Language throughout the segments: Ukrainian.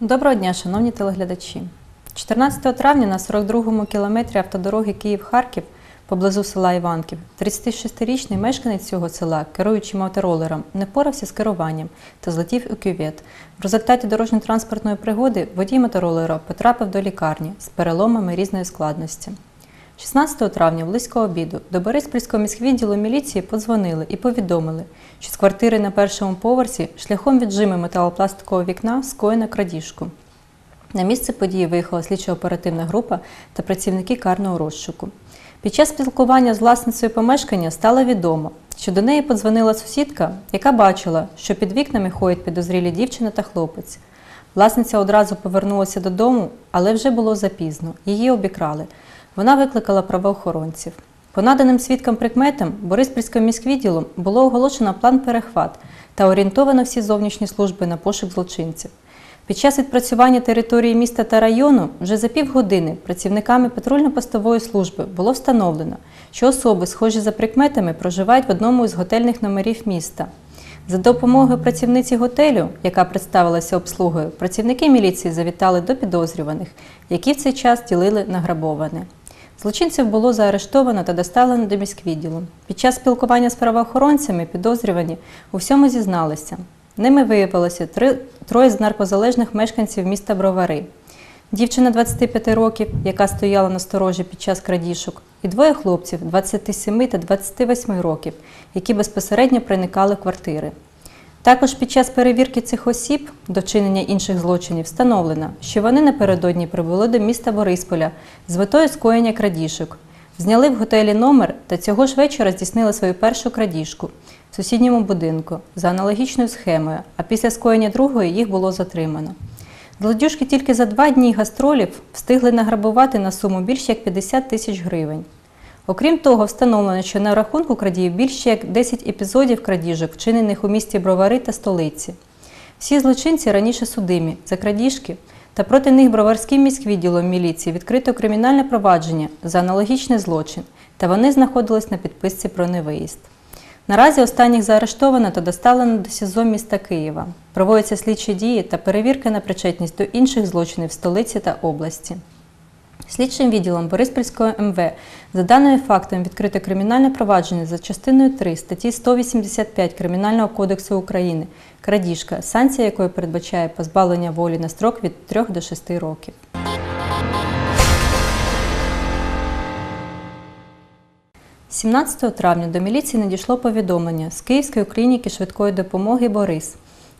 Доброго дня, шановні телеглядачі. 14 травня на 42-му кілометрі автодороги Київ-Харків поблизу села Іванків 36-річний мешканець цього села, керуючи моторолером, не впорався з керуванням та злетів у кювет. В результаті дорожньо-транспортної пригоди водій моторолера потрапив до лікарні з переломами різної складності. 16 травня близько обіду до Бориспільського міськвідділу міліції подзвонили і повідомили, що з квартири на першому поверсі шляхом віджими металопластикового вікна скоєна крадіжку. На місце події виїхала слідчо-оперативна група та працівники карного розшуку. Під час спілкування з власницею помешкання стало відомо, що до неї подзвонила сусідка, яка бачила, що під вікнами ходять підозрілі дівчина та хлопець. Власниця одразу повернулася додому, але вже було запізно. Її обікрали. Вона викликала правоохоронців. По наданим свідкам прикметам Бориспільським міськвідділом було оголошено план перехват та орієнтовано всі зовнішні служби на пошук злочинців. Під час відпрацювання території міста та району вже за півгодини працівниками патрульно-постової служби було встановлено, що особи, схожі за прикметами, проживають в одному із готельних номерів міста. За допомогою працівниці готелю, яка представилася обслугою, працівники міліції завітали до підозрюваних, які в цей час ділили награбоване. Злочинців було заарештовано та доставлено до міськвідділу. Під час спілкування з правоохоронцями підозрювані у всьому зізналися. Ними виявилося троє з наркозалежних мешканців міста Бровари. Дівчина 25 років, яка стояла на сторожі під час крадіжок, і двоє хлопців 27 та 28 років, які безпосередньо проникали квартири. Також під час перевірки цих осіб до чинення інших злочинів встановлено, що вони напередодні прибули до міста Борисполя з метою скоєння крадіжок. Зняли в готелі номер та цього ж вечора здійснили свою першу крадіжку в сусідньому будинку за аналогічною схемою, а після скоєння другої їх було затримано. Злодюжки тільки за два дні гастролів встигли награбувати на суму більше як 50 тисяч гривень. Окрім того, встановлено, що на рахунку крадіїв більше як 10 епізодів крадіжок, вчинених у місті Бровари та столиці. Всі злочинці раніше судимі за крадіжки, та проти них Броварським міськвідділом міліції відкрито кримінальне провадження за аналогічний злочин, та вони знаходились на підписці про невиїзд. Наразі останніх заарештовано та доставлено до СІЗО міста Києва. Проводяться слідчі дії та перевірки на причетність до інших злочинів в столиці та області. Слідчим відділом Бориспільського МВ за даними фактами відкрите кримінальне провадження за частиною 3 статті 185 Кримінального кодексу України крадіжка, санкція якої передбачає позбавлення волі на строк від 3 до 6 років. – 17 травня до міліції надійшло повідомлення з Київської клініки швидкої допомоги Борис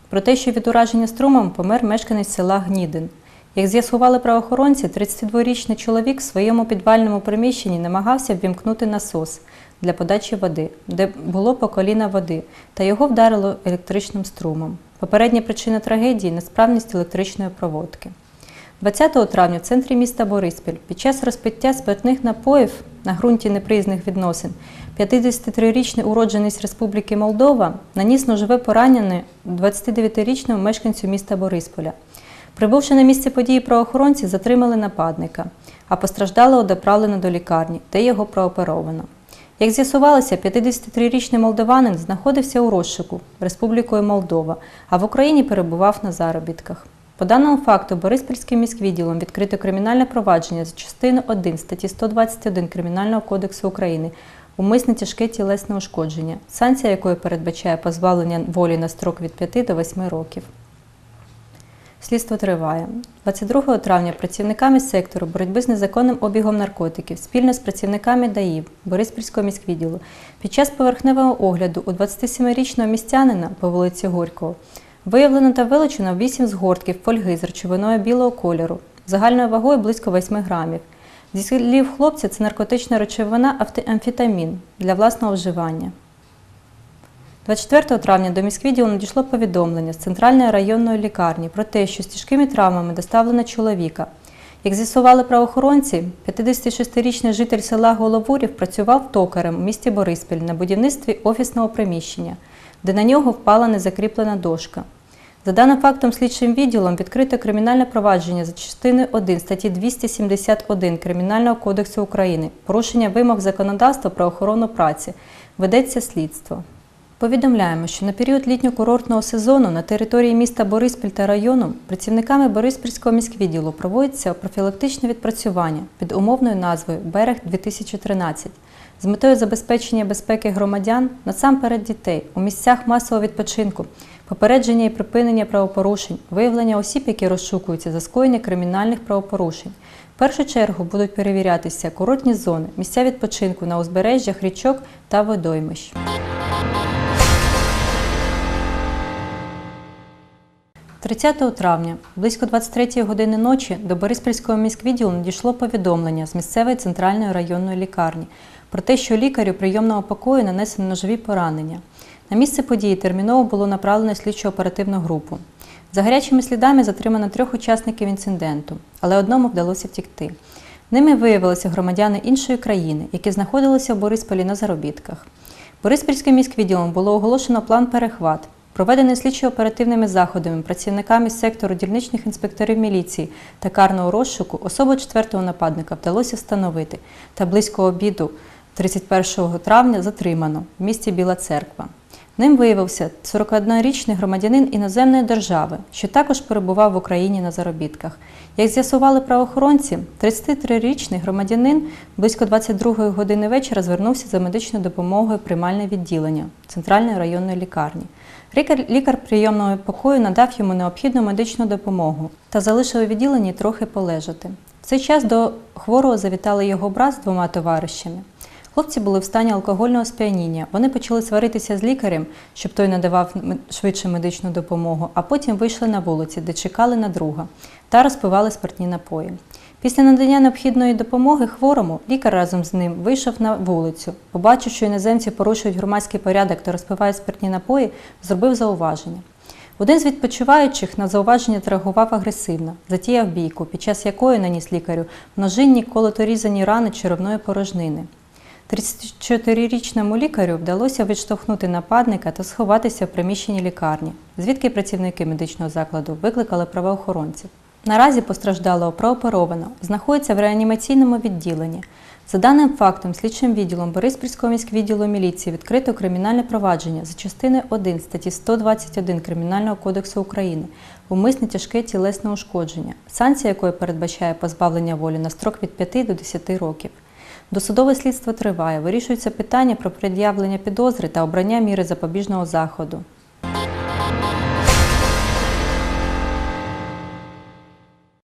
про те, що від ураження струмом помер мешканець села Гнідин. Як з'ясували правоохоронці, 32-річний чоловік в своєму підвальному приміщенні намагався ввімкнути насос для подачі води, де було по коліна води, та його вдарило електричним струмом. Попередня причина трагедії несправність електричної проводки. 20 травня в центрі міста Бориспіль під час розпиття спиртних напоїв на ґрунті неприязних відносин 53-річний уродженець Республіки Молдова наніс ножове поранення 29-річному мешканцю міста Борисполя. Прибувши на місце події правоохоронці, затримали нападника, а постраждалого доправлено до лікарні, де його прооперовано. Як з'ясувалося, 53-річний молдаванин знаходився у розшуку Республікою Молдова, а в Україні перебував на заробітках. По даному факту Бориспільським міськвідділом відкрито кримінальне провадження за частиною 1 статті 121 Кримінального кодексу України умисне тяжке тілесне ушкодження, санкція якої передбачає позбавлення волі на строк від 5 до 8 років. Слідство триває. 22 травня працівниками сектору боротьби з незаконним обігом наркотиків спільно з працівниками ДАІ Бориспільського міськвідділу під час поверхневого огляду у 27-річного містянина по вулиці Горького виявлено та вилучено 8 згортків фольги з речовиною білого кольору, загальною вагою близько 8 грамів. Зі слів хлопця, це наркотична речовина амфетамін для власного вживання. 24 травня до міськвідділу надійшло повідомлення з центральної районної лікарні про те, що з тяжкими травмами доставлено чоловіка. Як з'ясували правоохоронці, 56-річний житель села Головурів працював токарем у місті Бориспіль на будівництві офісного приміщення, де на нього впала незакріплена дошка. За даним фактом, слідчим відділом відкрито кримінальне провадження за частиною 1 статті 271 Кримінального кодексу України, порушення вимог законодавства про охорону праці. Ведеться слідство. Повідомляємо, що на період літньо-курортного сезону на території міста Бориспіль та району працівниками Бориспільського міськвідділу проводиться профілактичне відпрацювання під умовною назвою Берег 2013 з метою забезпечення безпеки громадян, насамперед дітей у місцях масового відпочинку, попередження і припинення правопорушень, виявлення осіб, які розшукуються за скоєння кримінальних правопорушень. В першу чергу будуть перевірятися курортні зони, місця відпочинку на узбережжях річок та водоймищ. – 30 травня близько 23 години ночі до Бориспільського міськвідділу надійшло повідомлення з місцевої центральної районної лікарні про те, що лікарю прийомного покою нанесено ножові поранення. На місце події терміново було направлено слідчо-оперативну групу. За гарячими слідами затримано трьох учасників інциденту, але одному вдалося втікти. Ними виявилися громадяни іншої країни, які знаходилися в Борисполі на заробітках. Бориспільським міськвідділом було оголошено план перехват, проведений слідчо-оперативними заходами працівниками сектору дільничних інспекторів міліції та карного розшуку особу четвертого нападника вдалося встановити та близько обіду 31 травня затримано в місті Біла Церква. Ним виявився 41-річний громадянин іноземної держави, що також перебував в Україні на заробітках. Як з'ясували правоохоронці, 33-річний громадянин близько 22-ї години вечора звернувся за медичною допомогою приймальне відділення Центральної районної лікарні. Лікар, лікар прийомного покою надав йому необхідну медичну допомогу та залишив у відділенні трохи полежати. В цей час до хворого завітали його брат з двома товаришами. Хлопці були в стані алкогольного сп'яніння. Вони почали сваритися з лікарем, щоб той надавав швидше медичну допомогу, а потім вийшли на вулиці, де чекали на друга, та розпивали спиртні напої. Після надання необхідної допомоги хворому лікар разом з ним вийшов на вулицю. Побачив, що іноземці порушують громадський порядок та розпивають спиртні напої, зробив зауваження. Один з відпочиваючих на зауваження реагував агресивно, затіяв бійку, під час якої наніс лікарю множинні колоторізані рани черевної порожнини. 34-річному лікарю вдалося відштовхнути нападника та сховатися в приміщенні лікарні, звідки працівники медичного закладу викликали правоохоронців. Наразі постраждалого прооперовано, знаходиться в реанімаційному відділенні. За даним фактом, слідчим відділом Бориспільського міськвідділу міліції відкрито кримінальне провадження за частиною 1 статті 121 Кримінального кодексу України умисне тяжке тілесне ушкодження, санкція якої передбачає позбавлення волі на строк від 5 до 10 років. Досудове слідство триває, вирішується питання про пред'явлення підозри та обрання міри запобіжного заходу.